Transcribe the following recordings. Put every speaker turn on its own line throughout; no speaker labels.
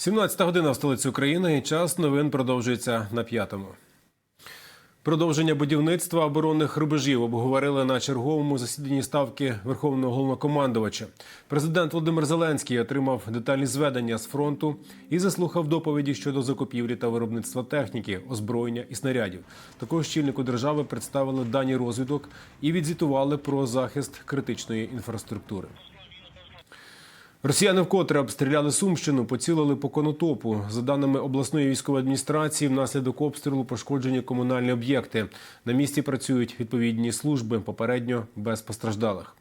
17 година в столиці України і час новин продовжується на п'ятому. Продовження будівництва оборонних рубежів обговорили на черговому засіданні ставки Верховного головнокомандувача. Президент Володимир Зеленський отримав детальні зведення з фронту і заслухав доповіді щодо закупівлі та виробництва техніки, озброєння і снарядів. Також чільнику держави представили дані розвідок і відзвітували про захист критичної інфраструктури. Росіяни вкотре обстріляли Сумщину, поцілили по конотопу. За даними обласної військової адміністрації, внаслідок обстрілу пошкоджені комунальні об'єкти. На місці працюють відповідні служби, попередньо без постраждалих.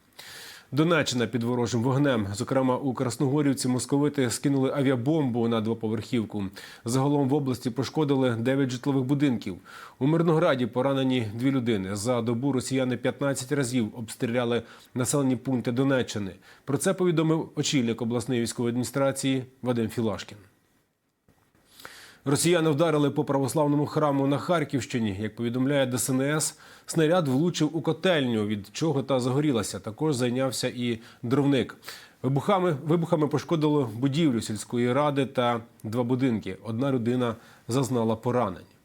Донеччина під ворожим вогнем. Зокрема, у Красногорівці московити скинули авіабомбу на двоповерхівку. Загалом в області пошкодили 9 житлових будинків. У Мирнограді поранені дві людини. За добу росіяни 15 разів обстріляли населені пункти Донеччини. Про це повідомив очільник обласної військової адміністрації Вадим Філашкін. Росіяни вдарили по православному храму на Харківщині. Як повідомляє ДСНС, снаряд влучив у котельню, від чого та загорілася. Також зайнявся і дровник. Вибухами, вибухами пошкодило будівлю сільської ради та два будинки. Одна людина зазнала поранень.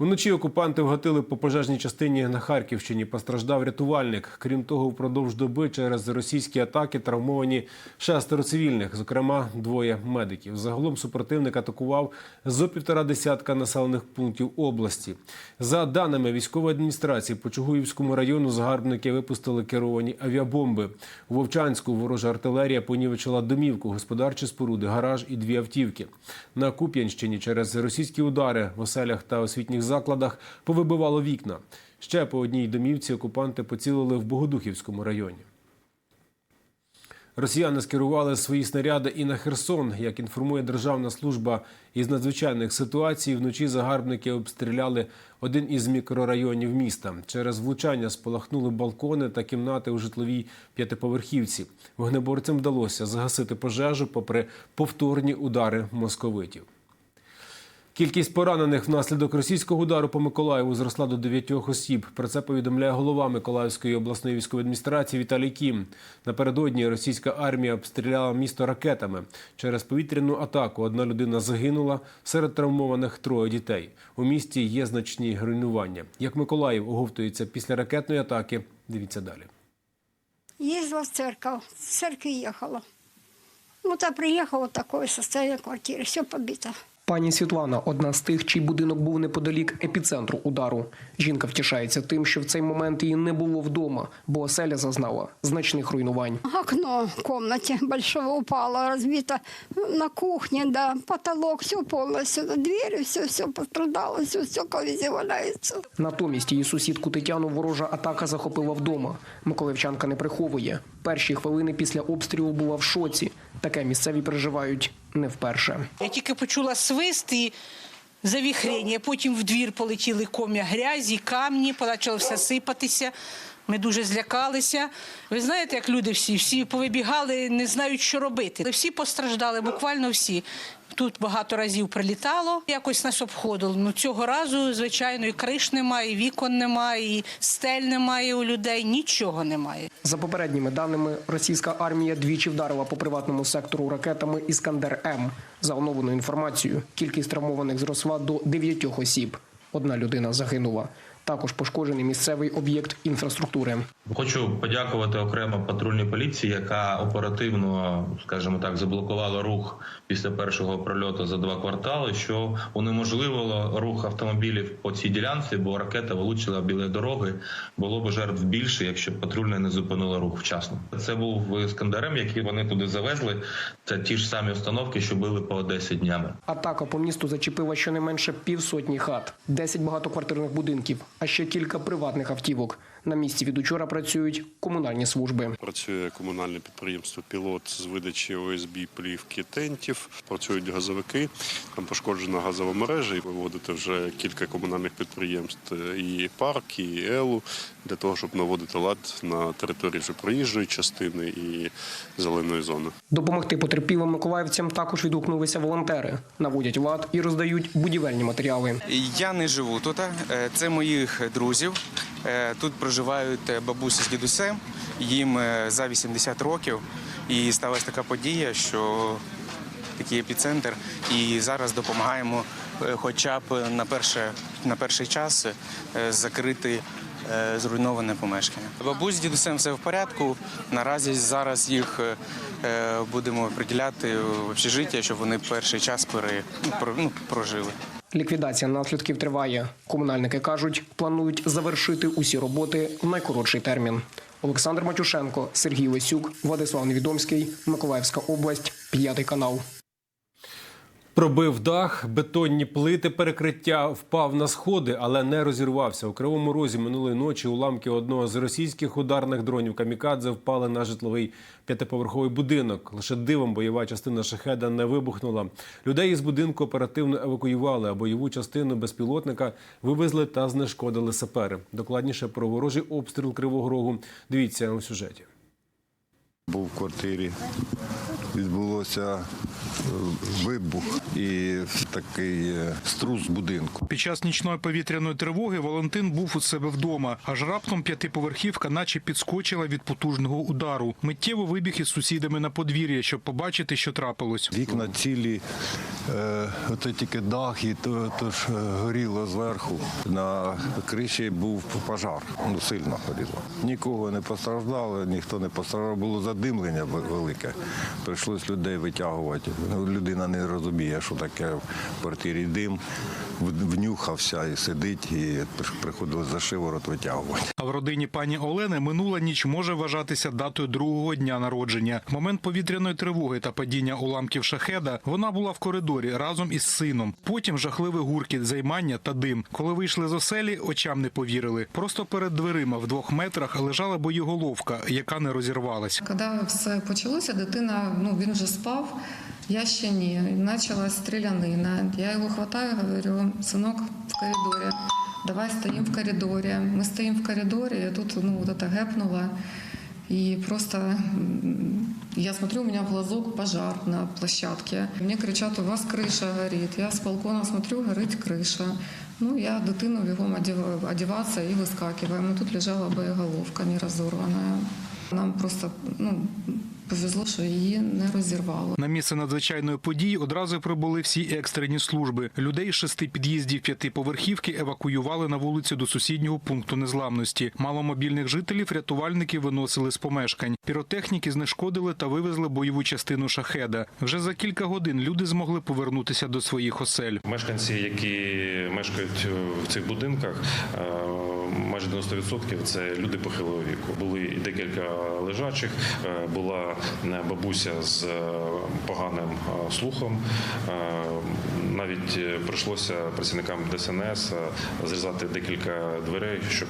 Вночі окупанти вгатили по пожежній частині на Харківщині. Постраждав рятувальник. Крім того, впродовж доби через російські атаки травмовані шестеро цивільних, зокрема двоє медиків. Загалом супротивник атакував зо півтора десятка населених пунктів області. За даними військової адміністрації, по Чугуївському району загарбники випустили керовані авіабомби. У Вовчанську ворожа артилерія понівечила домівку, господарчі споруди, гараж і дві автівки. На Куп'янщині через російські удари в оселях та освітніх закладах повибивало вікна. Ще по одній домівці окупанти поцілили в Богодухівському районі. Росіяни скерували свої снаряди і на Херсон. Як інформує Державна служба із надзвичайних ситуацій, вночі загарбники обстріляли один із мікрорайонів міста. Через влучання спалахнули балкони та кімнати у житловій п'ятиповерхівці. Вогнеборцям вдалося загасити пожежу попри повторні удари московитів. Кількість поранених внаслідок російського удару по Миколаєву зросла до 9 осіб. Про це повідомляє голова Миколаївської обласної військової адміністрації Віталій Кім. Напередодні російська армія обстріляла місто ракетами. Через повітряну атаку одна людина загинула, серед травмованих троє дітей. У місті є значні руйнування. Як Миколаїв оговтується після ракетної атаки, дивіться далі.
Ездила в церковь, с церкви ехала. Ну, та приехала, вот такое состояние квартиры, все побито.
Пані Світлана одна з тих, чий будинок був неподалік епіцентру удару. Жінка втішається тим, що в цей момент її не було вдома, бо оселя зазнала значних руйнувань.
Окно в комнате большого упало, разбито на кухне, да, потолок, все полностью, двери, все, все пострадало, все, стекла везде валяется.
Натомість її сусідку Тетяну ворожа атака захопила вдома. Миколаївчанка не приховує. Перші хвилини після обстрілу була в шоці. Таке місцеві переживають не вперше.
Я тільки почула свист і завіхрення. Потім в двір полетіли ком'я грязі, камні, почало все сипатися. Ми дуже злякалися. Ви знаєте, як люди всі, всі повибігали, не знають, що робити. Всі постраждали, буквально всі. Тут багато разів прилітало, якось нас обходило. Ну цього разу, звичайно, і криш немає, і вікон немає, і стель немає у людей, нічого немає.
За попередніми даними, російська армія двічі вдарила по приватному сектору ракетами Іскандер М. За оновленою інформацією, кількість травмованих зросла до 9 осіб. Одна людина загинула. Також пошкоджений місцевий об'єкт інфраструктури.
Хочу подякувати окремо патрульній поліції, яка оперативно, скажімо так, заблокувала рух після першого прольоту за два квартали, що унеможливило рух автомобілів по цій ділянці, бо ракета влучила біля дороги. Було б жертв більше, якщо патрульна не зупинила рух вчасно. Це був скандерем, який вони туди завезли. Це ті ж самі установки, що били по Одесі днями.
Атака по місту зачепила щонайменше півсотні хат, 10 багатоквартирних будинків, а ще кілька приватних автівок. На місці від учора працюють комунальні служби.
Працює комунальне підприємство Пілот з видачі ОСБ плівки тентів. Працюють газовики. Там пошкоджена газова мережа і виводити вже кілька комунальних підприємств і парк, і елу для того, щоб наводити лад на території вже проїжджої частини і зеленої зони.
Допомогти потерпілим миколаївцям також відгукнулися волонтери, наводять лад і роздають будівельні матеріали.
Я не живу тут. е, Це моїх друзів. Е, Тут проживають е, бабуся з дідусем. Їм е, за 80 років. І сталася така подія, що такий епіцентр, і зараз допомагаємо, е, хоча б на перше на перший час закрити. Зруйноване помешкання. Бабусь з дідусем все в порядку. Наразі зараз їх будемо приділяти в общежиття, щоб вони перший час пере, ну, ну, прожили.
Ліквідація наслідків триває. Комунальники кажуть, планують завершити усі роботи в найкоротший термін. Олександр Матюшенко, Сергій Лисюк, Владислав Невідомський, Миколаївська область, п'ятий канал.
Пробив дах, бетонні плити перекриття впав на сходи, але не розірвався. У Кривому Розі минулої ночі уламки одного з російських ударних дронів Камікадзе впали на житловий п'ятиповерховий будинок. Лише дивом бойова частина шахеда не вибухнула. Людей із будинку оперативно евакуювали, а бойову частину безпілотника вивезли та знешкодили сапери. Докладніше про ворожий обстріл Кривого Рогу. Дивіться у сюжеті.
Був в квартирі, відбулося е, вибух і такий е, струс будинку.
Під час нічної повітряної тривоги Валентин був у себе вдома. Аж раптом п'ятиповерхівка, наче підскочила від потужного удару. Миттєво вибіг із сусідами на подвір'я, щоб побачити, що трапилось.
Вікна цілі, е, ото тільки дах, і то, то ж горіло зверху. На криші був пожар, ну сильно горіло. Нікого не постраждало, ніхто не постраждав. Було задимлення велике. Прийшлось людей витягувати. Ну, Людина не розуміє, що таке в квартирі дим. Внюхався і сидить, і приходилось за шиворот витягувати.
А в родині пані Олени минула ніч може вважатися датою другого дня народження. В момент повітряної тривоги та падіння уламків шахеда вона була в коридорі разом із сином. Потім жахливий гуркіт, займання та дим. Коли вийшли з оселі, очам не повірили. Просто перед дверима в двох метрах лежала боєголовка, яка не розірвалась.
Коли все почалося, дитина, ну він вже спав, я ще ні. І Почалась стрілянина. Я його хватаю, говорю, синок в коридорі, давай стоїмо в коридорі. Ми стоїмо в коридорі, і тут ну, вот это гепнуло. И просто м, я смотрю, у меня в глазок пожар на площадке. Мне кричат, у вас крыша горит. Я с балкона смотрю, горить крыша. Ну, я дитину бігом одів- одіватися і вискакиваємо. Тут лежала боєголовка не розорвана. Нам просто ну, повезло, що її не розірвало.
На місце надзвичайної події одразу прибули всі екстрені служби. Людей з шести під'їздів п'ятиповерхівки евакуювали на вулицю до сусіднього пункту незламності. Маломобільних жителів рятувальники виносили з помешкань. Піротехніки знешкодили та вивезли бойову частину шахеда. Вже за кілька годин люди змогли повернутися до своїх осель.
Мешканці, які мешкають е, в цих будинках, е, майже 90% це люди похилого віку. Були декілька лежачих, е, була е, бабуся з е, поганим слухом. Навіть прийшлося працівникам ДСНС зрізати декілька дверей, щоб,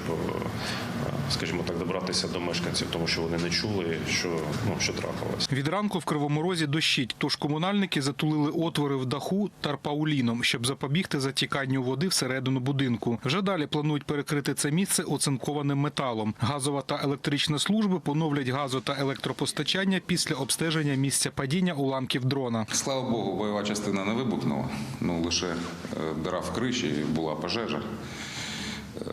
скажімо так, добратися до мешканців, тому що вони не чули, що ну що трапилось.
Від ранку в Кривому Розі дощить, тож комунальники затулили отвори в даху тарпауліном, щоб запобігти затіканню води всередину будинку. Вже далі планують перекрити це місце оцинкованим металом. Газова та електрична служби поновлять газо та електропостачання після обстеження місця падіння уламків дрона.
Слава Богу, бойова частина не вибухнула. Ну лише е, дира в криші, була пожежа.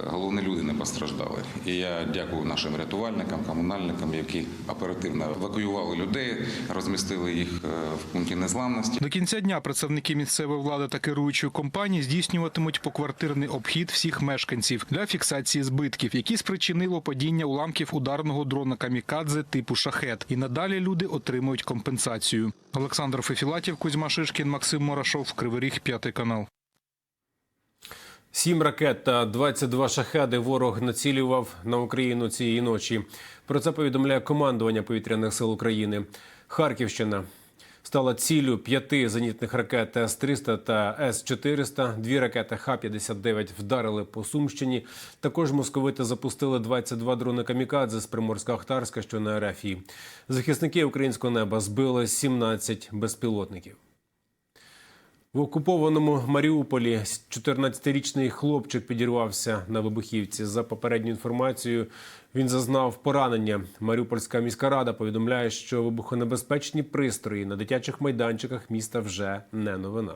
Головне, люди не постраждали. І я дякую нашим рятувальникам, комунальникам, які оперативно евакуювали людей, розмістили їх е, в пункті незламності.
До кінця дня представники місцевої влади та керуючої компанії здійснюватимуть поквартирний обхід всіх мешканців для фіксації збитків, які спричинило падіння уламків ударного дрона камікадзе типу шахет. І надалі люди отримують компенсацію. Олександр Фефілатів, Кузьма Шишкін, Максим Морашов, Кривий Ріг, п'ятий канал.
Сім ракет та 22 шахеди ворог націлював на Україну цієї ночі. Про це повідомляє командування повітряних сил України. Харківщина стала ціллю п'яти зенітних ракет С-300 та С-400. Дві ракети Х-59 вдарили по Сумщині. Також московити запустили 22 дрони камікадзе з Приморська-Ахтарська, що на Арафії. Захисники українського неба збили 17 безпілотників. В окупованому Маріуполі 14-річний хлопчик підірвався на вибухівці. За попередньою інформацією, він зазнав поранення. Маріупольська міська рада повідомляє, що вибухонебезпечні пристрої на дитячих майданчиках міста вже не новина.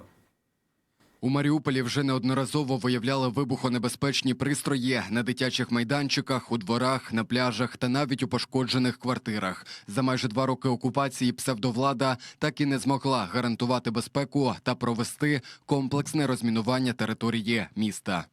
У Маріуполі вже неодноразово виявляли вибухонебезпечні пристрої на дитячих майданчиках, у дворах, на пляжах та навіть у пошкоджених квартирах. За майже два роки окупації псевдовлада так і не змогла гарантувати безпеку та провести комплексне розмінування території міста.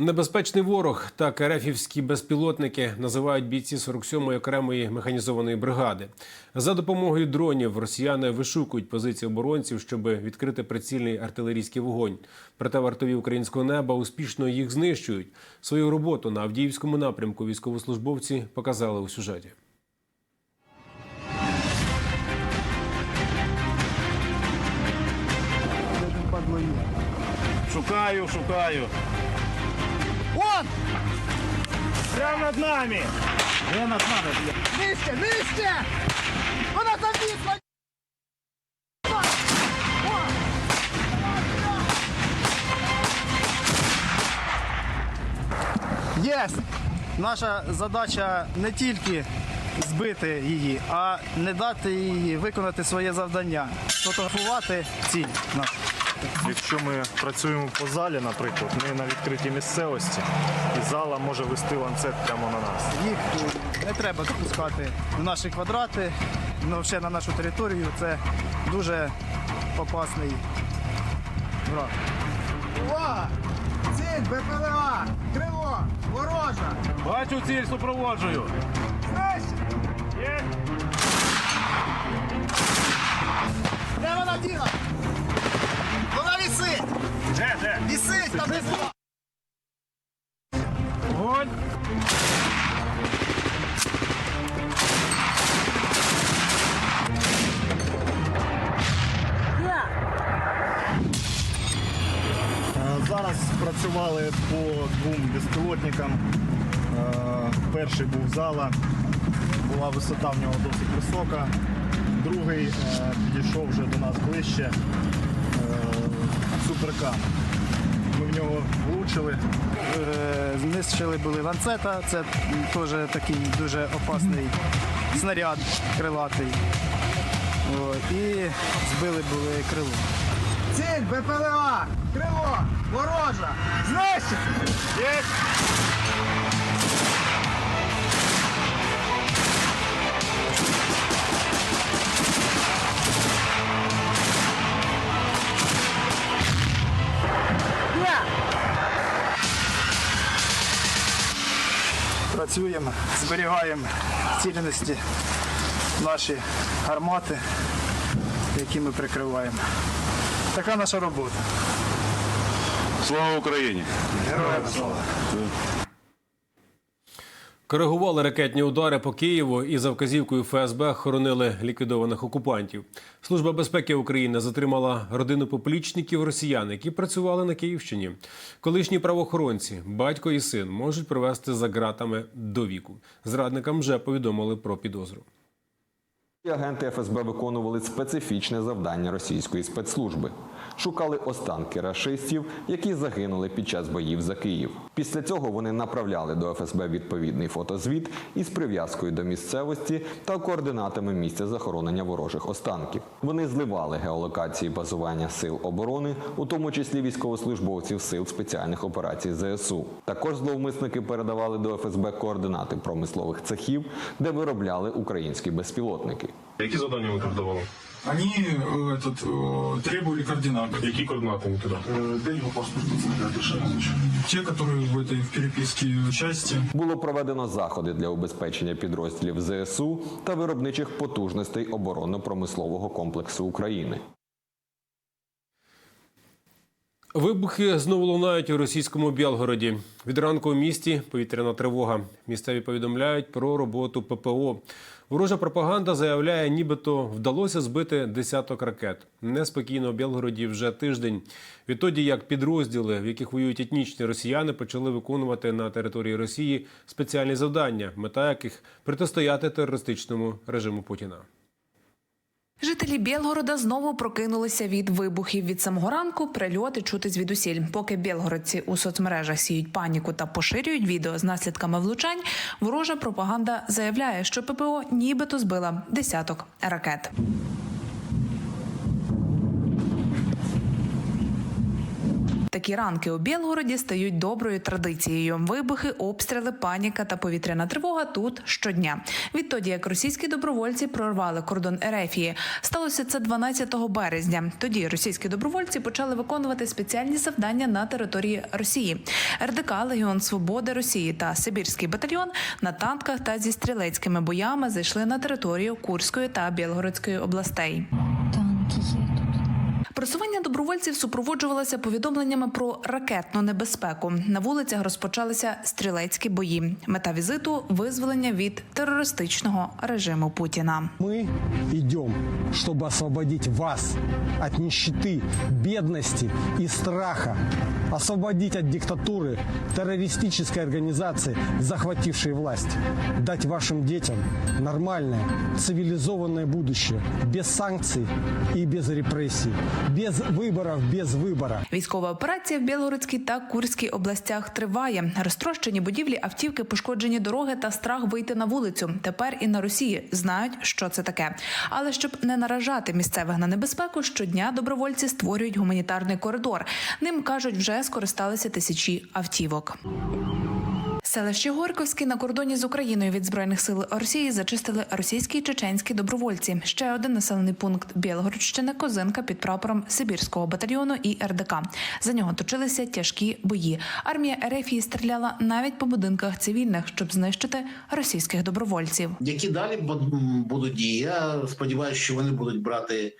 Небезпечний ворог та керефівські безпілотники називають бійці 47-ї окремої механізованої бригади. За допомогою дронів росіяни вишукують позиції оборонців, щоб відкрити прицільний артилерійський вогонь. Проте вартові українського неба успішно їх знищують. Свою роботу на Авдіївському напрямку військовослужбовці показали у сюжеті.
Шукаю, шукаю. Вон! Прямо над нами! Де над нами? Нижче, нижче! Вона завісла! Єс! Наша задача не тільки збити її, а не дати їй виконати своє завдання фотографувати ціль нашу. Якщо ми працюємо по залі, наприклад, ми на відкритій місцевості, і зала може вести ланцет прямо на нас. Їх не треба допускати в наші квадрати, ну, ще на нашу територію. Це дуже опасний враг. Увага! Ціль БПЛА! Криво! Ворожа! Бачу ціль, супроводжую! Є! Де вона діла? Вона висить! Де, де? Висить, там не працювали по двом безпілотникам. Е, Перший був зала, була висота в нього досить висока. Другий е, підійшов вже до нас ближче. Е, Суперкам. Ми в нього влучили. Знищили були ланцета, це теж такий дуже опасний снаряд крилатий. О, І збили були крило. Ціль БПЛА! Крило! Ворожа! Знищити! Є! Працюємо, зберігаємо цільності наші гармати, які ми прикриваємо. Така наша робота. Слава Україні! Героям слава!
Коригували ракетні удари по Києву і за вказівкою ФСБ хоронили ліквідованих окупантів. Служба безпеки України затримала родину поплічників росіян, які працювали на Київщині. Колишні правоохоронці, батько і син можуть привести за ґратами до віку. Зрадникам вже повідомили про підозру.
Агенти ФСБ виконували специфічне завдання російської спецслужби. Шукали останки рашистів, які загинули під час боїв за Київ. Після цього вони направляли до ФСБ відповідний фотозвіт із прив'язкою до місцевості та координатами місця захоронення ворожих останків. Вони зливали геолокації базування сил оборони, у тому числі військовослужбовців сил спеціальних операцій ЗСУ. Також зловмисники передавали до ФСБ координати промислових цехів, де виробляли українські безпілотники.
Які завдання ви передавали? Они э, этот, э, требовали координаты. Какие координаты они туда? Для его паспорта Те, которые в этой в переписке части.
Було проведено заходи для убезпечення підрозділів ЗСУ та виробничих потужностей оборонно-промислового комплексу України.
Вибухи знову лунають у російському Білгороді. Від ранку у місті повітряна тривога. Місцеві повідомляють про роботу ППО. Ворожа пропаганда заявляє, нібито вдалося збити десяток ракет. Неспокійно у Білгороді вже тиждень. Відтоді як підрозділи, в яких воюють етнічні росіяни, почали виконувати на території Росії спеціальні завдання, мета яких протистояти терористичному режиму Путіна.
Жителі Білгорода знову прокинулися від вибухів. Від самого ранку прильоти чути звідусіль. Поки білгородці у соцмережах сіють паніку та поширюють відео з наслідками влучань, ворожа пропаганда заявляє, що ППО нібито збила десяток ракет. Такі ранки у Білгороді стають доброю традицією. Вибухи, обстріли, паніка та повітряна тривога тут щодня. Відтоді, як російські добровольці прорвали кордон Ерефії, сталося це 12 березня. Тоді російські добровольці почали виконувати спеціальні завдання на території Росії. РДК Легіон Свободи Росії та Сибірський батальйон на танках та зі стрілецькими боями зайшли на територію Курської та Білгородської областей. Просування добровольців супроводжувалося повідомленнями про ракетну небезпеку. На вулицях розпочалися стрілецькі бої. Мета візиту визволення від терористичного режиму Путіна.
Мы идем, чтобы освободить вас от нищеты, бедности и страха, освободить от диктатуры террористической организации, захватившей власть, дать вашим детям нормальное, цивилизованное будущее, без санкций и без репрессий, без выборов, без выбора.
Військова операція в Білгородській та Курській областях триває. Розтрощені будівлі, автівки, пошкоджені дороги та страх вийти на вулицю. Тепер і на Росії знають, що це таке. Але щоб не наражати місцевих на небезпеку, щодня добровольці створюють гуманітарний коридор. Ним кажуть, вже скористалися тисячі автівок. Селище Горьковське на кордоні з Україною від збройних сил Росії зачистили російські і чеченські добровольці. Ще один населений пункт Білгородщини Козинка під прапором Сибірського батальйону і РДК. За нього точилися тяжкі бої. Армія Ерефії стріляла навіть по будинках цивільних, щоб знищити російських добровольців.
Які далі бу- будуть дії? Я сподіваюся, що вони будуть брати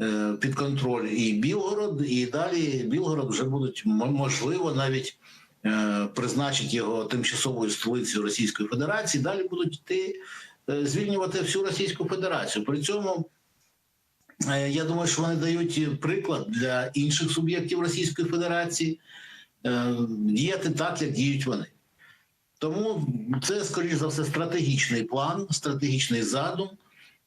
е, під контроль і Білгород, і далі Білгород вже будуть можливо навіть призначить його тимчасовою столицею Російської Федерації. Далі будуть йти е, звільнювати всю Російську Федерацію. При цьому е, я думаю, що вони дають приклад для інших суб'єктів Російської Федерації е, діяти так, як діють вони. Тому це, скоріш за все, стратегічний план, стратегічний задум,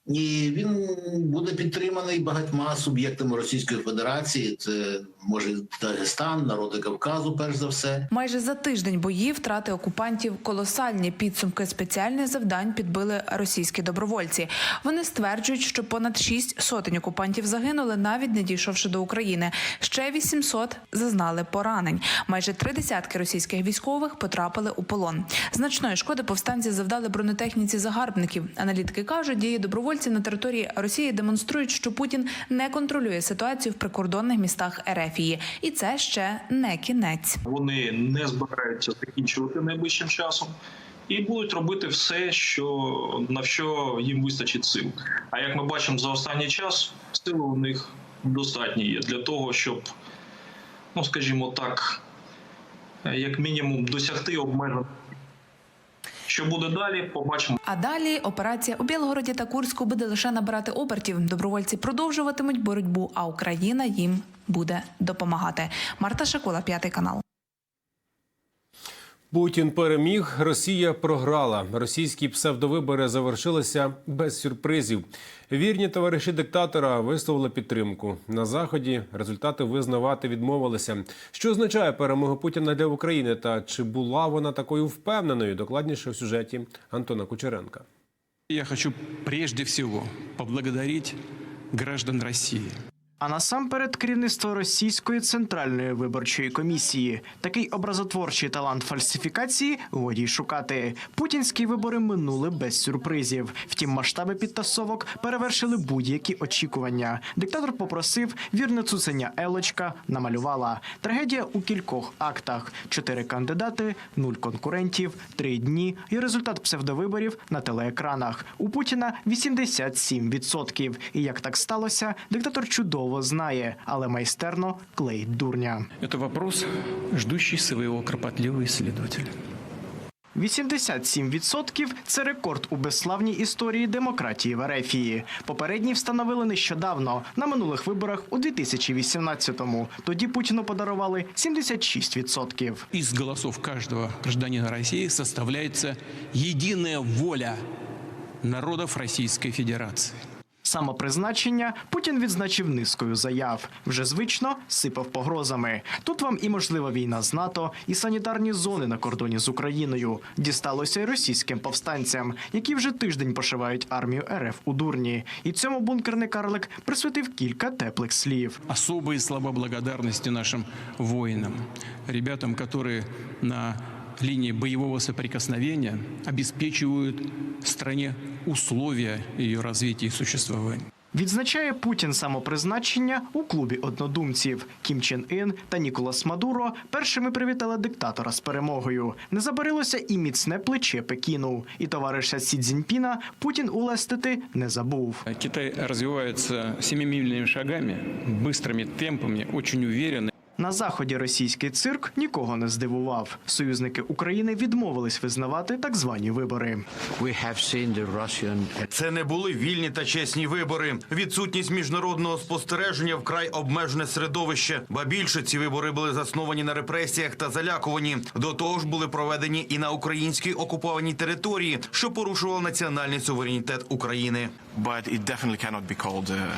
і він буде підтриманий багатьма суб'єктами Російської Федерації. Це може Дагестан, народи Кавказу, перш за все.
Майже за тиждень боїв втрати окупантів колосальні підсумки спеціальних завдань підбили російські добровольці. Вони стверджують, що понад шість сотень окупантів загинули, навіть не дійшовши до України. Ще 800 зазнали поранень. Майже три десятки російських військових потрапили у полон. Значної шкоди повстанці завдали бронетехніці загарбників. Аналітики кажуть, дії добровольців на території Росії демонструють, що Путін не контролює ситуацію в прикордонних містах Ерефії, і це ще не кінець.
Вони не збираються закінчувати найближчим часом і будуть робити все, що на що їм вистачить сил. А як ми бачимо за останній час, сили у них достатньо є для того, щоб, ну скажімо так, як мінімум досягти обмежень. Що буде далі, побачимо.
А далі операція у Білгороді та Курську буде лише набирати обертів. Добровольці продовжуватимуть боротьбу, а Україна їм буде допомагати. Марта Шакула, п'ятий канал.
Путін переміг, Росія програла. Російські псевдовибори завершилися без сюрпризів. Вірні товариші диктатора висловили підтримку. На заході результати визнавати відмовилися. Що означає перемога Путіна для України та чи була вона такою впевненою? Докладніше в сюжеті Антона Кучеренка.
Я хочу прежде всего поблагодарить граждан России.
А насамперед керівництво російської центральної виборчої комісії. Такий образотворчий талант фальсифікації годі й шукати. Путінські вибори минули без сюрпризів. Втім, масштаби підтасовок перевершили будь-які очікування. Диктатор попросив вірне цуценя Елочка намалювала. Трагедія у кількох актах: чотири кандидати, нуль конкурентів, три дні і результат псевдовиборів на телеекранах. У Путіна 87%. І як так сталося, диктатор чудово знає, але майстерно клеїть дурня.
Это вопрос, ждущий своего кропотливого исследователя.
87% – це рекорд у безславній історії демократії в Ерефії. Попередній встановили нещодавно на минулих виборах у 2018-му. Тоді Путіну подарували 76%.
Из голосов каждого гражданина России составляется единая воля народов Российской Федерации.
Самопризначення Путін відзначив низкою заяв. Вже звично сипав погрозами. Тут вам і можлива війна з НАТО, і санітарні зони на кордоні з Україною. Дісталося й російським повстанцям, які вже тиждень пошивають армію РФ у дурні. І цьому бункерний карлик присвятив кілька теплих слів.
Особые слова благодарности нашим воинам, ребятам, которые на линии боевого соприкосновения обеспечивают стране условия ее развития и существования.
Відзначає Путін самопризначення у клубі однодумців. Кім Чен Ін та Ніколас Мадуро першими привітали диктатора з перемогою. Не забарилося і міцне плече Пекіну. І товариша Сі Цзіньпіна Путін улестити не забув.
Китай развивается семимильными шагами, быстрыми темпами, очень уверенно.
На заході російський цирк нікого не здивував. Союзники України відмовились визнавати так звані вибори.
Це не були вільні та чесні вибори. Відсутність міжнародного спостереження вкрай обмежене середовище. Ба більше ці вибори були засновані на репресіях та залякуванні. До того ж були проведені і на українській окупованій території, що порушував національний суверенітет України.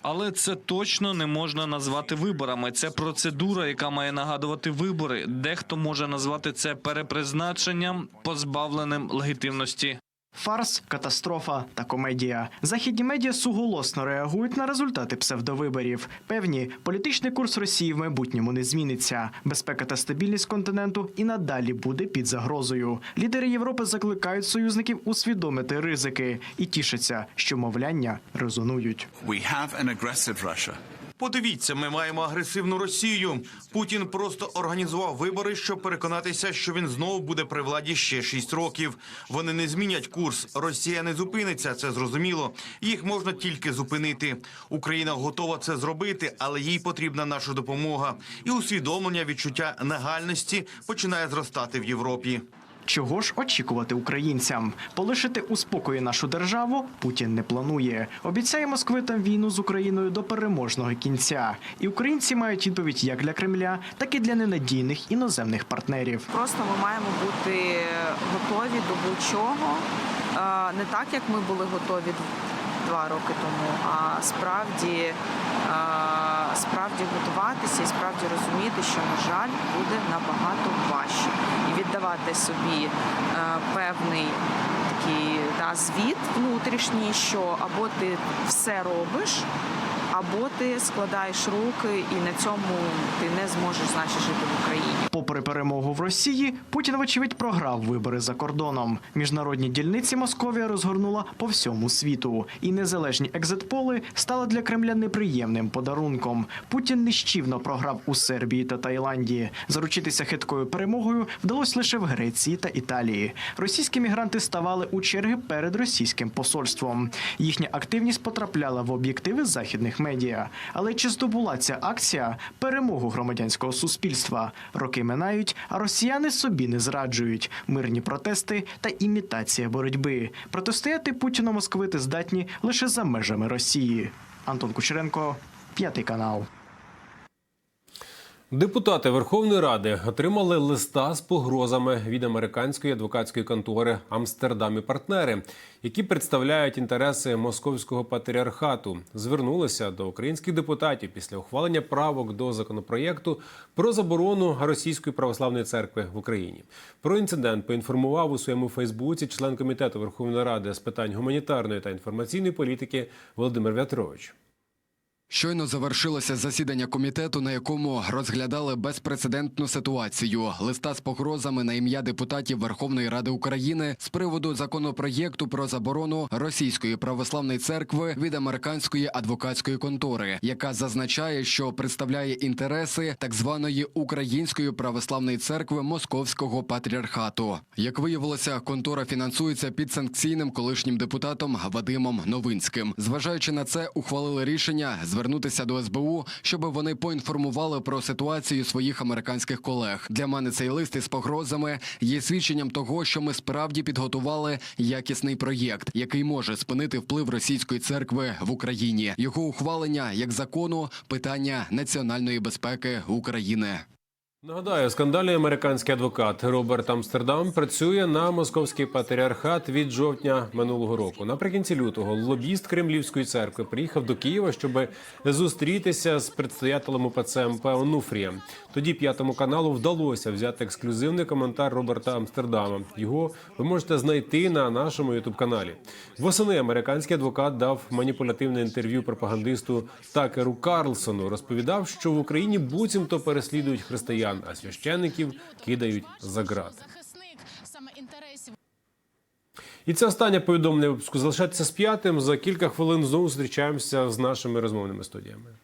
Але це точно не можна назвати виборами. Це процедура, яка має нагадувати вибори. Дехто може назвати це перепризначенням, позбавленим легітимності.
Фарс, катастрофа та комедія. Західні медіа суголосно реагують на результати псевдовиборів. Певні, політичний курс Росії в майбутньому не зміниться. Безпека та стабільність континенту і надалі буде під загрозою. Лідери Європи закликають союзників усвідомити ризики і тішаться, що мовляння резонують.
Подивіться, ми маємо агресивну Росію. Путін просто організував вибори, щоб переконатися, що він знову буде при владі ще шість років. Вони не змінять курс. Росія не зупиниться. Це зрозуміло. Їх можна тільки зупинити. Україна готова це зробити, але їй потрібна наша допомога. І усвідомлення відчуття нагальності починає зростати в Європі.
Чого ж очікувати українцям? Полишити у спокої нашу державу Путін не планує. Обіцяє москвитам війну з Україною до переможного кінця. І українці мають відповідь як для Кремля, так і для ненадійних іноземних партнерів.
Просто ми маємо бути готові до будь-чого. Е, Не так, як ми були готові два роки тому, а справді, е, справді готуватися і справді розуміти, що, на жаль, буде набагато важче. І віддавати собі е, певний такий та, звіт внутрішній, що або ти все робиш, або ти складаєш руки, і на цьому ти не зможеш значить жити в Україні.
Попри перемогу в Росії, Путін, вочевидь, програв вибори за кордоном. Міжнародні дільниці Московія розгорнула по всьому світу, і незалежні екзитполи стали для Кремля неприємним подарунком. Путін нищівно програв у Сербії та Таїланді. Заручитися хиткою перемогою вдалося лише в Греції та Італії. Російські мігранти ставали у черги перед російським посольством. Їхня активність потрапляла в об'єктиви західних медіа. Але чи здобула ця акція перемогу громадянського суспільства? Роки минають, а росіяни собі не зраджують. Мирні протести та імітація боротьби. Протистояти Путіну московити здатні лише за межами Росії. Антон Кучеренко, п'ятий канал.
Депутати Верховної Ради отримали листа з погрозами від американської адвокатської контори Амстердам і партнери, які представляють інтереси московського патріархату. Звернулися до українських депутатів після ухвалення правок до законопроєкту про заборону російської православної церкви в Україні. Про інцидент поінформував у своєму Фейсбуці член комітету Верховної Ради з питань гуманітарної та інформаційної політики Володимир В'ятрович.
Щойно завершилося засідання комітету, на якому розглядали безпрецедентну ситуацію листа з погрозами на ім'я депутатів Верховної Ради України з приводу законопроєкту про заборону російської православної церкви від американської адвокатської контори, яка зазначає, що представляє інтереси так званої української православної церкви Московського патріархату. Як виявилося, контора фінансується підсанкційним колишнім депутатом Вадимом Новинським. Зважаючи на це, ухвалили рішення звернутися до СБУ, щоб вони поінформували про ситуацію своїх американських колег. Для мене цей лист із погрозами є свідченням того, що ми справді підготували якісний проєкт, який може спинити вплив російської церкви в Україні. Його ухвалення як закону питання національної безпеки України.
Нагадаю, скандальний американський адвокат Роберт Амстердам працює на московський патріархат від жовтня минулого року. Наприкінці лютого лобіст Кремлівської церкви приїхав до Києва, щоб зустрітися з предстоятелем УПЦ МП Онуфрієм. Тоді п'ятому каналу вдалося взяти ексклюзивний коментар Роберта Амстердама. Його ви можете знайти на нашому ютуб каналі. Восени американський адвокат дав маніпулятивне інтерв'ю пропагандисту Такеру Карлсону. Розповідав, що в Україні буцімто переслідують християн, а священників кидають за грати. І це останнє повідомлення випуску. Залишайтеся з п'ятим. За кілька хвилин знову зустрічаємося з нашими розмовними студіями.